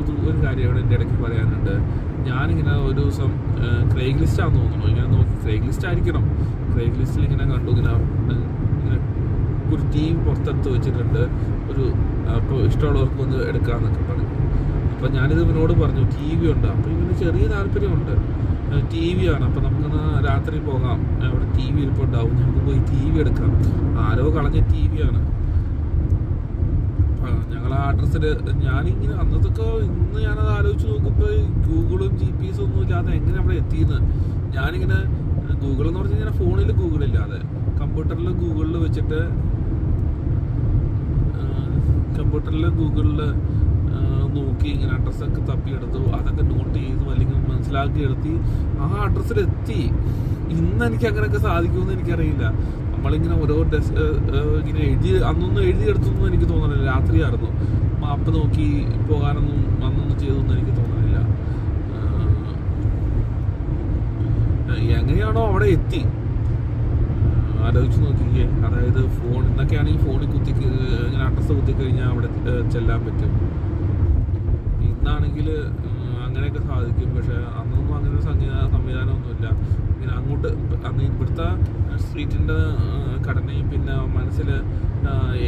ഒരു ഒരു കാര്യം അവിടെ എന്റെ ഇടയ്ക്ക് പറയാനുണ്ട്. ഞാനിങ്ങനെ ഒരു ദിവസം ക്രൈഗ് ലിസ്റ്റാന്ന് തോന്നുന്നു. ഇങ്ങനെ നോക്കി ക്രൈഗ് ലിസ്റ്റ് ആയിരിക്കണം. ക്രൈഗ് ലിസ്റ്റിൽ ഇങ്ങനെ കണ്ടു. ഇങ്ങനെ ഇങ്ങനെ ഒരു ടീം പുറത്തെടുത്ത് വെച്ചിട്ടുണ്ട്. ഒരു അപ്പോൾ ഇഷ്ടമുള്ളവർക്ക് ഒന്ന് എടുക്കാമെന്നൊക്കെ പറഞ്ഞു. അപ്പം ഞാനിത് ഇവനോട് പറഞ്ഞു ടി വി ഉണ്ട്. അപ്പോൾ ഇവന് ചെറിയ താല്പര്യമുണ്ട്. ടി വി ആണ്. അപ്പം നമുക്കൊന്ന് രാത്രി പോകാം. അവിടെ ടി വി ഇരിപ്പുണ്ടാവും. നമുക്ക് പോയി ടി വി എടുക്കാം. ആരോ കളഞ്ഞ ടി വി ആണ്. ഞങ്ങൾ ആ അഡ്രസ്സിൽ ഞാനിങ്ങനെ അന്നത്തൊക്കെ ഇന്ന് ഞാനത് ആലോചിച്ച് നോക്കുമ്പോൾ ഗൂഗിളും ജി പി എസ് ഒന്നും ഇല്ലാതെ എങ്ങനെ അവിടെ എത്തിയെന്ന് ഞാനിങ്ങനെ ഗൂഗിൾ എന്ന് പറഞ്ഞു കഴിഞ്ഞാൽ ഫോണിൽ ഗൂഗിൾ ഇല്ലാതെ കമ്പ്യൂട്ടറിൽ ഗൂഗിളിൽ വെച്ചിട്ട് കമ്പ്യൂട്ടറിൽ ഗൂഗിളിൽ നോക്കി ഇങ്ങനെ അഡ്രസ്സൊക്കെ തപ്പിയെടുത്തു അതൊക്കെ നോട്ട് ചെയ്തു അല്ലെങ്കിൽ മനസ്സിലാക്കി എടുത്തി. ആ അഡ്രസ്സിൽ എത്തി. ഇന്ന് എനിക്ക് അങ്ങനെയൊക്കെ സാധിക്കുമെന്ന് എനിക്കറിയില്ല. നമ്മളിങ്ങനെ ഓരോ ഇങ്ങനെ എഴുതി അന്നൊന്നും എഴുതിയെടുത്തൊന്നും എനിക്ക് തോന്നുന്നില്ല രാത്രിയായിരുന്നു. മാപ്പ് നോക്കി പോകാനൊന്നും വന്നൊന്നും ചെയ്തൊന്നും എനിക്ക് തോന്നുന്നില്ല ആഹ് എങ്ങനെയാണോ അവിടെ എത്തി. ആലോചിച്ച് നോക്കിക്കേ. അതായത് ഫോൺ ഇന്നൊക്കെയാണെങ്കിൽ ഫോണിൽ കുത്തി ഇങ്ങനെ അഡ്രസ്സ് കുത്തി കഴിഞ്ഞാൽ അവിടെ ചെല്ലാൻ പറ്റും. ഇന്നാണെങ്കിൽ അങ്ങനെയൊക്കെ സാധിക്കും. പക്ഷെ അന്നൊന്നും അങ്ങനെ ഒരു സംവിധാന സംവിധാനമൊന്നുമില്ല ഇങ്ങനെ അങ്ങോട്ട് ഇവിടുത്തെ സ്ട്രീറ്റിന്റെ ഘടനയും പിന്നെ മനസ്സിൽ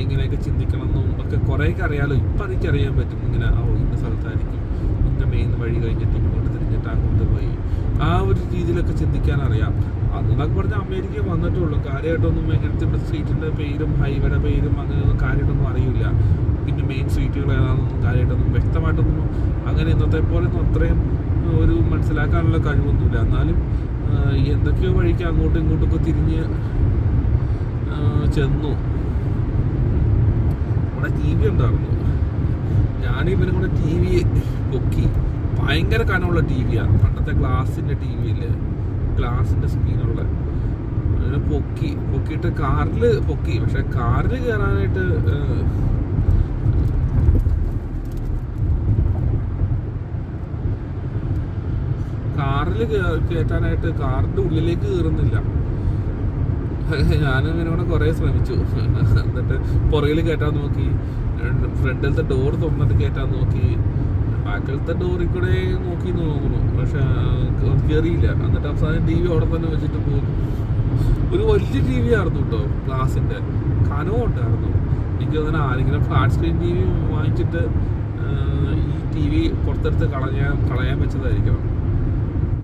എങ്ങനെയൊക്കെ ചിന്തിക്കണം എന്നും ഒക്കെ കുറേയൊക്കെ അറിയാലോ. ഇപ്പം അറിയാൻ പറ്റും. ഇങ്ങനെ ആ ഇന്ന സ്ഥലത്തായിരിക്കും. ഇന്ന മെയിൻ വഴി കഴിഞ്ഞിട്ട് ഇങ്ങോട്ട് തിരിഞ്ഞിട്ട് അങ്ങോട്ട് പോയി. ആ ഒരു രീതിയിലൊക്കെ ചിന്തിക്കാൻ അറിയാം. അതെന്നൊക്കെ പറഞ്ഞാൽ അമേരിക്ക വന്നിട്ടേ ഉള്ളൂ കാര്യമായിട്ടൊന്നും എങ്ങനത്തെ സ്ട്രീറ്റിന്റെ പേരും ഹൈവേയുടെ പേരും അങ്ങനെയൊന്നും കാര്യമായിട്ടൊന്നും അറിയില്ല. പിന്നെ മെയിൻ സ്ട്രീറ്റുകൾ ഏതാണെന്നൊന്നും കാര്യമായിട്ടൊന്നും വ്യക്തമായിട്ടൊന്നും അങ്ങനെ ഇന്നത്തെ പോലെ ഒന്നും അത്രയും ഒരു മനസ്സിലാക്കാനുള്ള കഴിവൊന്നുമില്ല. എന്നാലും എന്തൊക്കെയോ വഴിക്ക് അങ്ങോട്ടും ഇങ്ങോട്ടൊക്കെ തിരിഞ്ഞ് ചെന്നു. ഇവിടെ ടി വി ഉണ്ടായിരുന്നു. ഇവനും കൂടെ ടി വി പൊക്കി. ഭയങ്കര കനമുള്ള ടി വിയാണ് പണ്ടത്തെ ഗ്ലാസിന്റെ ടി വി ഗ്ലാസിന്റെ സ്ക്രീനുള്ള അങ്ങനെ പൊക്കി പൊക്കിയിട്ട് കാറിൽ പൊക്കി. പക്ഷെ കാറിൽ കയറാനായിട്ട് കാറിൽ കയറ്റാനായിട്ട് കാറിന്റെ ഉള്ളിലേക്ക് കയറുന്നില്ല ഞാനും ഇങ്ങനെ കൂടെ കുറേ ശ്രമിച്ചു. എന്നിട്ട് പുറകിൽ കയറ്റാൻ നോക്കി. ഫ്രണ്ടിലത്തെ ഡോർ തുറന്നിട്ട് കയറ്റാൻ നോക്കി. ബാക്കിലത്തെ ഡോറിൽ കൂടെ നോക്കി നോക്കുന്നു പക്ഷെ കയറിയില്ല എന്നിട്ട് അവസാനം ടി വി അവിടെ തന്നെ വെച്ചിട്ട് പോകുന്നു ഒരു വലിയ ടി വി ആയിരുന്നു കേട്ടോ ഗ്ലാസിന്റെ. കനവും ഉണ്ടായിരുന്നു. എനിക്ക് അങ്ങനെ ആരെങ്കിലും ഫ്ലാറ്റ് സ്ക്രീൻ ടി വി വാങ്ങിച്ചിട്ട് ഈ ടി വി പുറത്തെടുത്ത് കളയാൻ കളയാൻ വെച്ചതായിരിക്കണം.